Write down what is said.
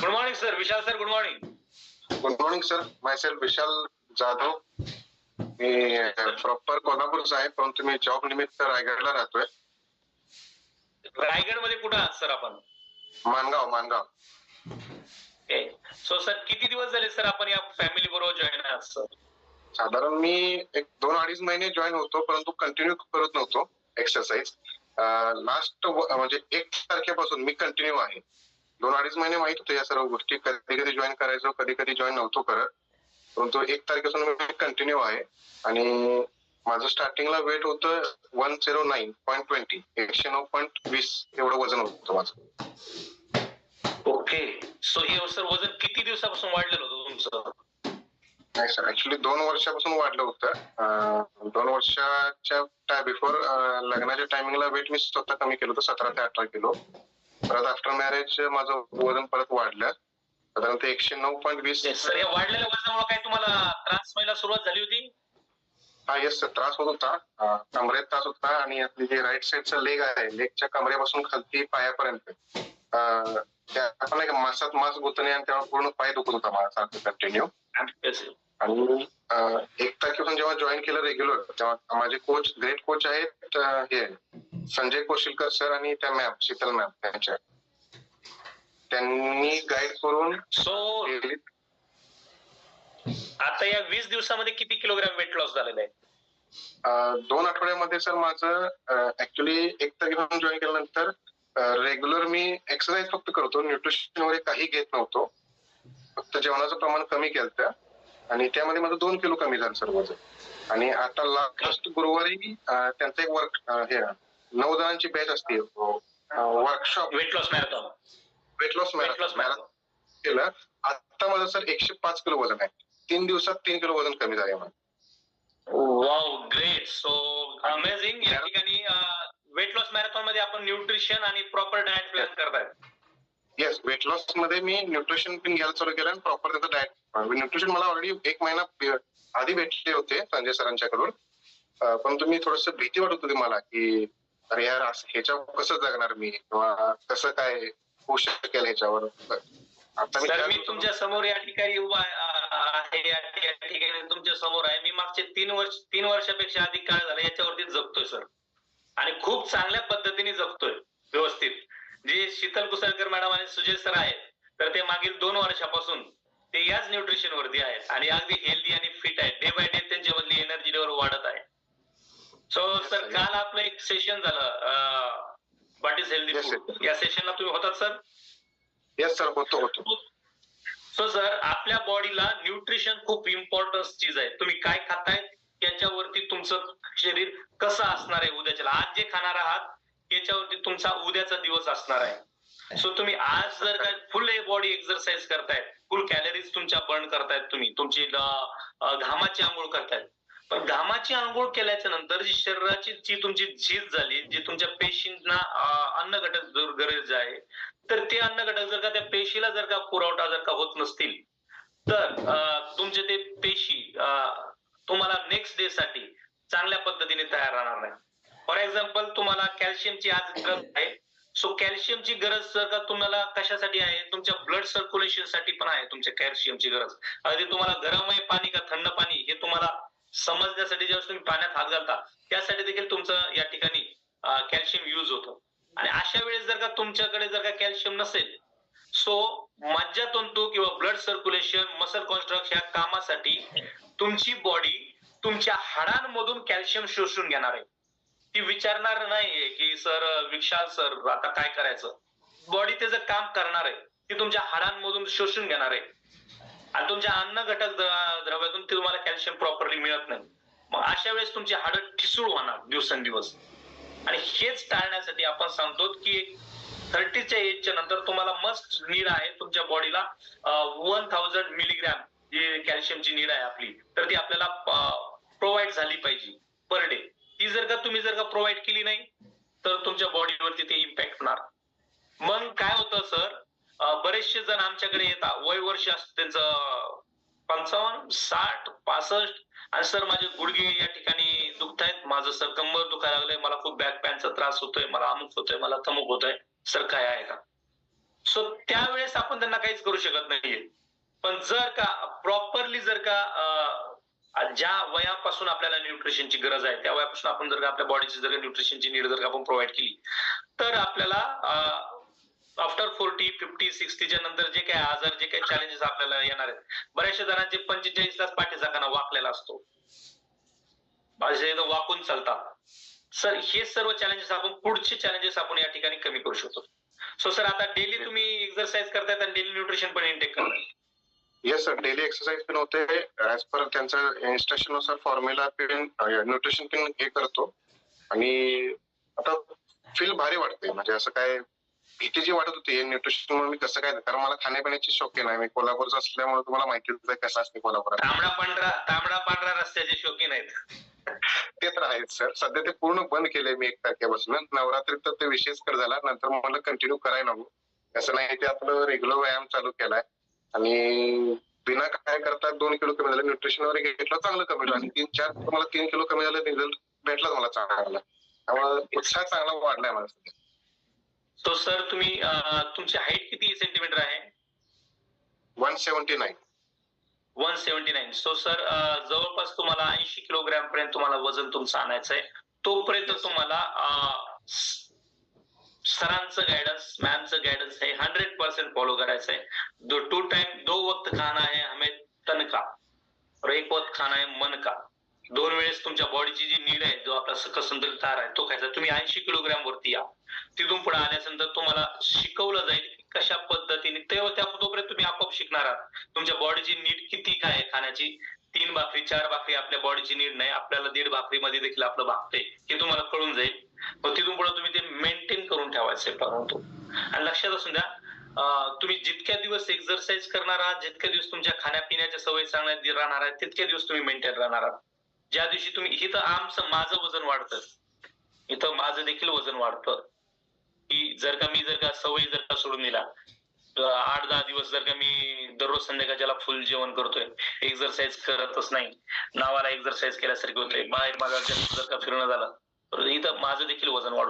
Good morning sir Vishal sir good morning good morning sir myself Vishal Jadhav मी proper कोल्हापूरचा आहे परंतु मी job निमित्त रायगडला राहतोय. रायगडमध्ये कुठं आहात सर आपण? मानगाव मानगाव सो सर किती दिवस झाले सर आपण या फॅमिली बरोबर जॉईन आहात सर साधारण मी एक दोन अडीच महिने जॉईन होतो परंतु कंटिन्यू करत नव्हतो एक्सरसाइज लास्ट म्हणजे एक तारखेपासून मी कंटिन्यू आहे. दोन अडीच महिने माहीत होते या सर्व गोष्टी. कधी कधी जॉईन करायचो कधी कधी जॉईन नव्हतो करत. परंतु एक तारखेपासून मी कंटिन्यू आहे. आणि माझं स्टार्टिंगला वेट होतं one zero nine point twenty एकशे नऊ पॉईंट वीस एवढं वजन होतं माझं. ओके सो हे सर वजन किती दिवसापासून वाढलेलं होतं तुमचं? नाही सर ऍक्च्युली दोन वर्षापासून वाढलं होतं. दोन वर्षाच्या बिफोर लग्नाच्या टायमिंगला वेट मी स्वतः कमी केलं होतं सतरा ते अठरा किलो. परत आफ्टर मॅरेज माझं वजन परत वाढलं. साधारणतः एकशे नऊ पॉईंट वीस. सर या वाढलेल्या वजनामुळे काय तुम्हाला त्रास व्हायला सुरुवात झाली होती? हा येस सर त्रास होत होता. कमरेत त्रास होता आणि आपली जे राईट साईडचा लेग आहे लेगच्या कमरेपासून खालती पायापर्यंत. अं, त्या आपण एक मासात मास गुतणे आणि तेव्हा पूर्ण पाय दुखत होता माझा सारखं कंटिन्यू आणि एक तारखेपासून जेव्हा जॉईन केलं रेग्युलर तेव्हा माझे कोच ग्रेट कोच आहेत अं, हे संजय कोशिलकर सर आणि त्या मॅम शीतल मॅम त्यांच्या त्यांनी गाईड करून सो. आता या वीस दिवसामध्ये किती किलोग्राम वेट लॉस झालेलं आहे? दोन आठवड्यामध्ये सर माझं ऍक्च्युली एक तारखेपासून जॉईन केल्यानंतर रेग्युलर मी एक्सरसाइज फक्त करतो. न्यूट्रिशन वगैरे काही घेत नव्हतो. फक्त जेवणाचं प्रमाण कमी केलं आणि त्यामध्ये माझं दोन किलो कमी झालं सर वजन आणि आता लास्ट गुरुवारी त्यांचं एक वर्क हे नऊ जणांची बॅच असते workshop weight loss marathon weight loss marathon केलं. आता माझं सर एकशे पाच किलो वजन आहे. तीन दिवसात तीन किलो वजन कमी झाले मला. वाव ग्रेट सो अमेझिंग या ठिकाणी वेट लॉस मॅरेथॉनमध्ये आपण न्यूट्रिशन आणि प्रॉपर डाएट प्लॅन करतायत येस वेट लॉसमध्ये मी न्यूट्रिशन पण घ्यायला चालू केलं आणि प्रॉपर त्याचं डाएट न्यूट्रिशन मला ऑलरेडी एक महिना आधी भेटले होते संजय सरांच्याकडून पण तुम्ही थोडस भीती वाटत होती मला की अरे यार ह्याच्यावर कसं जगणार मी? किंवा कसं काय होऊ शकेल ह्याच्यावर? आता मी तुमच्यासमोर या ठिकाणी उभा आहे या ठिकाणी तुमच्यासमोर आहे. मी मागचे तीन वर्ष तीन वर्षापेक्षा अधिक काळ झाला याच्यावरती जगतोय सर. आणि खूप चांगल्या पद्धतीने जगतोय व्यवस्थित. जे शीतल कुसळकर मॅडम आणि सुजय सर आहेत तर ते मागील दोन वर्षापासून ते याच न्यूट्रिशन वरती आहेत आणि अगदी हेल्दी आणि फिट आहेत. डे बाय डे त्यांच्यामधली एनर्जी लेवल वाढत आहे. सो सर काल आपलं एक सेशन झालं व्हॉट इज हेल्दी फूड या सेशनला तुम्ही होतात सर येस सर होतो होतो. सो सर आपल्या बॉडीला न्यूट्रिशन खूप इम्पॉर्टन्स चीज आहे. तुम्ही काय खाताय? याच्यावरती तुमचं शरीर कसं असणार आहे उद्याच्याला? आज जे खाणार आहात याच्यावरती तुमचा उद्याचा दिवस असणार आहे. सो तुम्ही आज जर का फुल बॉडी एक्सरसाइज करतायत फुल कॅलरीज तुमच्या बर्न करतायत तुम्ही. तुमची घामाची आंघोळ करतायत. पण घामाची आंघोळ केल्याच्यानंतर जी शरीराची जी तुमची झीज झाली जी तुमच्या पेशींना अन्न घटक जर गरज आहे तर ते अन्न घटक जर का त्या पेशीला जर का पुरवठा जर का होत नसतील तर तुमचे ते पेशी तुम्हाला नेक्स्ट डे साठी चांगल्या पद्धतीने तयार राहणार नाही फॉर एक्झाम्पल तुम्हाला कॅल्शियमची आज गरज आहे सो कॅल्शियमची गरज जर का तुम्हाला कशासाठी आहे? तुमच्या ब्लड सर्क्युलेशनसाठी पण आहे तुमच्या कॅल्शियमची गरज. अगदी तुम्हाला गरम आहे पाणी का थंड पाणी हे तुम्हाला समजण्यासाठी ज्यावेळेस तुम्ही पाण्यात हात घालता त्यासाठी देखील तुमचं या ठिकाणी कॅल्शियम युज होतं. आणि अशा वेळेस जर का तुमच्याकडे जर का कॅल्शियम नसेल सो मज्जातंतू किंवा ब्लड सर्क्युलेशन मसल कॉन्स्ट्रक्ट ह्या कामासाठी तुमची बॉडी तुमच्या हाडांमधून कॅल्शियम शोषून घेणार आहे. ती विचारणार नाहीये की सर विशाल सर आता काय करायचं? बॉडी त्याचं काम करणार आहे ती तुमच्या हाडांमधून शोषून घेणार आहे. आणि तुमच्या अन्न घटक द्रव्यातून ती तुम्हाला कॅल्शियम प्रॉपरली मिळत नाही. मग अशा वेळेस तुमची हाडं ठिसूळ होणार दिवसेंदिवस. आणि हेच टाळण्यासाठी आपण सांगतो की थर्टीच्या एजच्या नंतर तुम्हाला मस्ट नीड आहे तुमच्या बॉडीला वन थाउजंड मिलीग्रॅम जी कॅल्शियमची नीड आहे आपली तर ती आपल्याला प्रोव्हाइड झाली पाहिजे पर डे ती जर का तुम्ही जर का प्रोव्हाइड केली नाही तर तुमच्या बॉडीवरती ते इम्पॅक्ट होणार. मग काय होतं सर बरेचसे जण आमच्याकडे येतात. वय वर्ष असतं त्यांचं पंचावन्न साठ पासष्ट. आणि सर माझे गुडघे या ठिकाणी दुखत आहेत माझं सर कंबर दुखायला लागलंय. मला खूप बॅक पॅनचा त्रास होतोय. मला अमुक होतोय. मला तमुक होतोय. सर काय आहे का? सो त्यावेळेस आपण त्यांना काहीच करू शकत नाहीये. पण जर का प्रॉपरली जर का ज्या वयापासून आपल्याला न्यूट्रिशनची गरज आहे त्या वयापासून आपण जर का आपल्या बॉडीची जर न्यूट्रिशनची नीड जर का आपण प्रोव्हाइड केली तर आपल्याला आफ्टर फोर्टी फिफ्टी सिक्स्टीच्या नंतर जे काही आजार जे काही चॅलेंजेस आपल्याला येणार आहेत बऱ्याचशा जणांचे पंचेचाळीस तास पाठीचा कणा वाकलेला असतो. वाकून चालतात. सर हे सर्व चॅलेंजेस आपण पुढचे चॅलेंजेस आपण या ठिकाणी कमी करू शकतो. सो सर आता डेली तुम्ही एक्सरसाइज करतायत आणि डेली न्यूट्रिशन पण इंटेक करताय. येस सर डेली एक्सरसाइज पण होते. ऍज पर त्यांचं इन्स्ट्रक्शननुसार फॉर्म्युला पिन न्यूट्रिशन पिन हे करतो. आणि आता फील भारी वाटते. म्हणजे असं काय भीती जी वाटत होती न्यूट्रिशन मी कसं काय कारण मला खाण्यापिण्याची शौकीन आहे मी कोल्हापूरचा असल्यामुळे तुम्हाला माहितीच आहे कसं असते कोल्हापुरात. तांबडा पांढरा तांबडा पांढरा रस्त्याचे शौकीन आहेत ते तर आहेच सर सध्या ते पूर्ण बंद केले मी एक तारखेपासून. नवरात्रीत तर ते विशेष कर झाला. नंतर मला कंटिन्यू करायला नको. असं नाही ते आपलं रेग्युलर व्यायाम चालू केलाय. आणि बिना काय करता दोन किलो कमी झालं. न्यूट्रिशन वगैरे घेतलं चांगलं कमी झालं. आणि तीन चार मला तीन किलो कमी झालं रिझल्ट भेटला मला चांगला. त्यामुळे उत्साह चांगला वाढलाय मला सध्या. सो सर तुम्ही तुमची हाईट किती सेंटीमीटर आहे? One seventy nine one seventy nine so sir जवळपास तुम्हाला ऐंशी किलोग्रॅम पर्यंत तुम्हाला वजन तुमचं आणायचं आहे तोपर्यंत तुम्हाला सरांचं गायडन्स मॅमचं गायडन्स हे हंड्रेड पर्सेंट फॉलो करायचं आहे दो टू टाइम दो वक्त खाना है हमें तन का. और एक वक्त खाना है मन का. दोन वेळेस तुमच्या बॉडीची जी नीड आहे जो आपला सकस संतुलित आहार आहे तो खायचा. तुम्ही ऐंशी किलोग्रॅम वरती या. तिथून पुढे आल्यानंतर तुम्हाला शिकवलं जाईल कशा पद्धतीने? तेव्हा हो, त्या तोपर्यंत तुम्ही आपोआप शिकणार आहात. तुमच्या बॉडीची नीड किती काय आहे खाण्याची? तीन भाकरी चार भाकरी आपल्या बॉडीची नीड नाही. आपल्याला दीड भाकरीमध्ये देखील आपलं भागतंय. हे तुम्हाला कळून जाईल. मग तिथून पुढे तुम्ही ते मेंटेन करून ठेवायचं परंतु. आणि लक्षात असून द्या तुम्ही जितक्या दिवस एक्झरसाइज करणार आहात जितक्या दिवस तुमच्या खाण्यापिण्याच्या सवयी चांगल्या राहणार आहेत तितक्या दिवस तुम्ही मेंटेन राहणार आहात. ज्या दिवशी तुम्ही इथं आमचं माझं वजन वाढतं. इथं माझं देखील वजन वाढतं. की जर का मी जर का सवयी जर का सोडून दिला आठ दहा दिवस जर का मी दररोज संध्याकाळच्याला फुल जेवण करतोय एक्झरसाईज करतच नाही. नावाला एक्सरसाइज केल्यासारखी होतंय. बाहेर माझा जर का फिरणं झालं तर इथं माझं देखील वजन वाढ